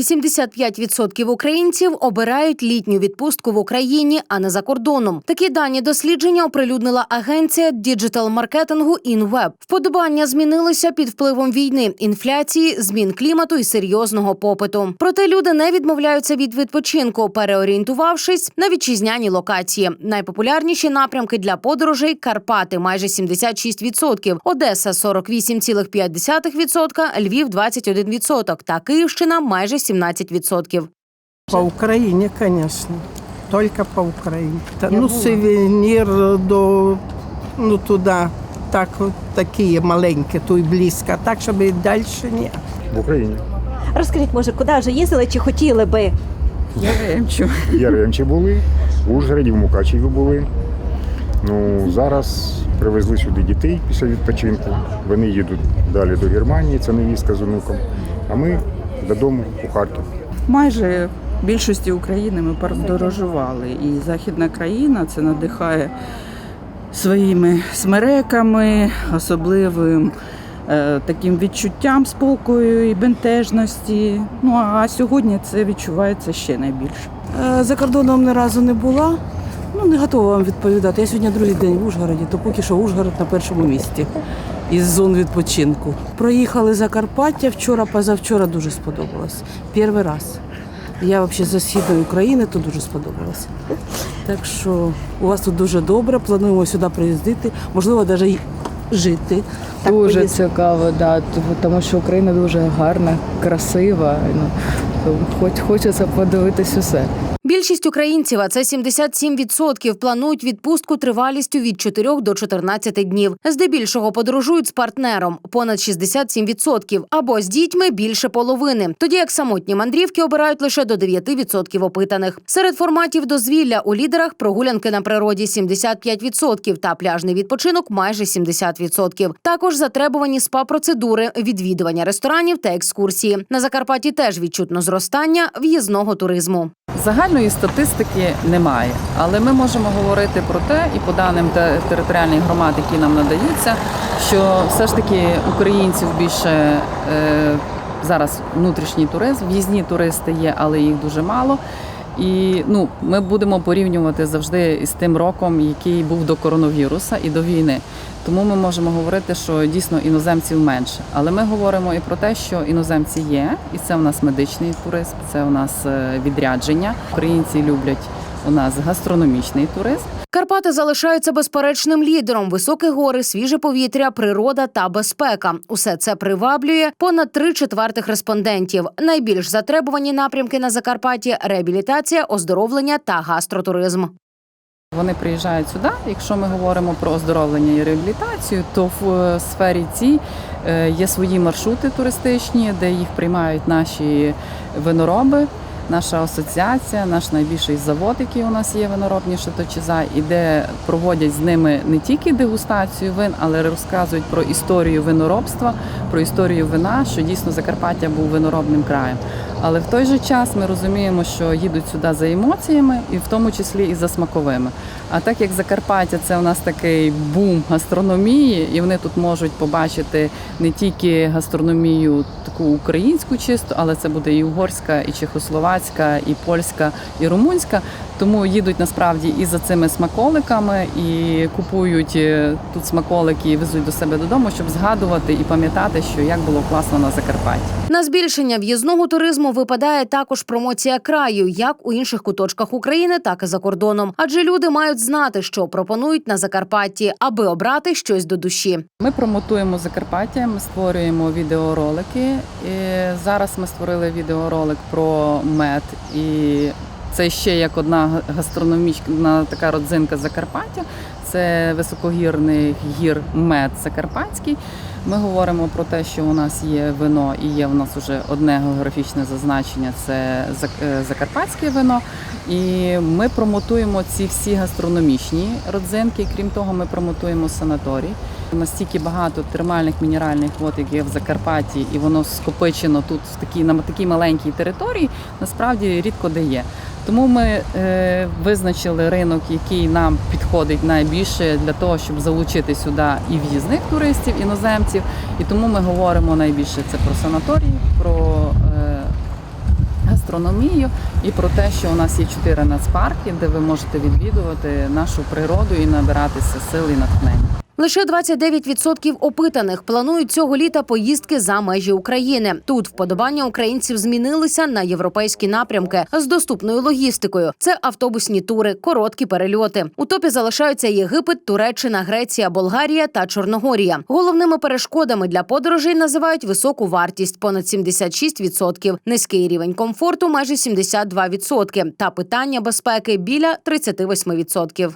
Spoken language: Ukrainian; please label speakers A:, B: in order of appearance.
A: 85% українців обирають літню відпустку в Україні, а не за кордоном. Такі дані дослідження оприлюднила агенція діджитал-маркетингу InWeb. Вподобання змінилося під впливом війни, інфляції, змін клімату і серйозного попиту. Проте люди не відмовляються від відпочинку, переорієнтувавшись на вітчизняні локації. Найпопулярніші напрямки для подорожей Карпати майже 76%, Одеса 48,5%, Львів 21% та Київщина майже 17%.
B: По Украине, конечно. Только по Украине. Та, ну, сувенир до ну, туда, так, от такі маленькі, то й близько. Так, щоб і далі ні.
C: В Україні.
D: Розкажіть, може, куди вже їздили чи хотіли би?
E: Яремчу.
C: Яремчі були, в Ужгороді, в Мукачеві були. Ну, зараз привезли сюди дітей після відпочинку. Вони їдуть далі до Германії, це невістка з онуком. А ми додому у Харків.
E: Майже більшості України ми подорожували. І західна країна це надихає своїми смереками, особливим е, таким відчуттям спокою і бентежності. Ну а сьогодні це відчувається ще найбільше.
F: Е, За кордоном ні разу не була. Ну, не готова вам відповідати. Я сьогодні другий день в Ужгороді, то поки що Ужгород на першому місці із зон відпочинку. Проїхали Закарпаття вчора, позавчора дуже сподобалось. Перший раз. Я взагалі з східної України, то дуже сподобалося. Так що у вас тут дуже добре, плануємо сюди приїздити, можливо, навіть жити. Так
G: Дуже
F: поїздити.
G: цікаво, да, тому- тому що Україна дуже гарна, красива. Ну, хоч хочеться подивитись усе.
A: Більшість українців, а це 77%, планують відпустку тривалістю від 4 до 14 днів. Здебільшого подорожують з партнером понад 67%, або з дітьми більше половини. Тоді як самотні мандрівки обирають лише до 9% опитаних. Серед форматів дозвілля у лідерах прогулянки на природі 75% та пляжний відпочинок майже 70%. Також затребувані спа-процедури, відвідування ресторанів та екскурсії. На Закарпатті теж відчутно зростання в'їзного туризму.
H: Загальної статистики немає, але ми можемо говорити про те, і по даним те- територіальних громад, які нам надаються, що все ж таки українців більше е, зараз внутрішній туризм, в'їзні туристи є, але їх дуже мало. І ну, ми будемо порівнювати завжди із тим роком, який був до коронавіруса і до війни. Тому ми можемо говорити, що дійсно іноземців менше. Але ми говоримо і про те, що іноземці є, і це у нас медичний туризм, це у нас е, відрядження. Українці люблять у нас гастрономічний туризм.
A: Карпати залишаються безперечним лідером. Високі гори, свіже повітря, природа та безпека. Усе це приваблює понад три четвертих респондентів. Найбільш затребувані напрямки на Закарпатті реабілітація, оздоровлення та гастротуризм.
H: Вони приїжджають сюди. Якщо ми говоримо про оздоровлення і реабілітацію, то в е, сфері цій е, є свої маршрути туристичні, де їх приймають наші винороби. Наша асоціація, наш найбільший завод, який у нас є виноробні Шаточиза, і де проводять з ними не тільки дегустацію вин, але розказують про історію виноробства, про історію вина, що дійсно Закарпаття був виноробним краєм. Але в той же час ми розуміємо, що їдуть сюди за емоціями, і в тому числі і за смаковими. А так як Закарпаття це у нас такий бум гастрономії, і вони тут можуть побачити не тільки гастрономію таку українську чисту, але це буде і угорська, і чехословацька, і польська, і румунська. Тому їдуть насправді і за цими смаколиками, і купують е, тут смаколики і везуть до себе додому, щоб згадувати і пам'ятати, що як було класно на Закарпатті.
A: На збільшення в'їзного туризму випадає також промоція краю, як у інших куточках України, так і за кордоном. Адже люди мають знати, що пропонують на Закарпатті, аби обрати щось до душі.
H: Ми промотуємо Закарпаття, ми створюємо відеоролики. І зараз ми створили відеоролик про мед. І це ще як одна гастрономічна така родзинка Закарпаття. Це високогірний гір мед Закарпатський. Ми говоримо про те, що у нас є вино і є в нас вже одне географічне зазначення це е, закарпатське вино. І ми промотуємо ці всі гастрономічні родзинки. Крім того, ми промотуємо санаторій. Настільки багато термальних мінеральних вод, як є в Закарпатті, і воно скопичено тут в такій на такій маленькій території, насправді рідко де є. Тому ми е, визначили ринок, який нам підходить найбільше для того, щоб залучити сюди і в'їзних туристів, іноземців. І тому ми говоримо найбільше це про санаторії, про е, гастрономію і про те, що у нас є чотири нацпарки, де ви можете відвідувати нашу природу і набиратися сил і натхнення.
A: Лише 29% опитаних планують цього літа поїздки за межі України. Тут вподобання українців змінилися на європейські напрямки з доступною логістикою. Це автобусні тури, короткі перельоти. У топі залишаються Єгипет, Туреччина, Греція, Болгарія та Чорногорія. Головними перешкодами для подорожей називають високу вартість понад 76%, низький рівень комфорту майже 72% та питання безпеки біля 38%.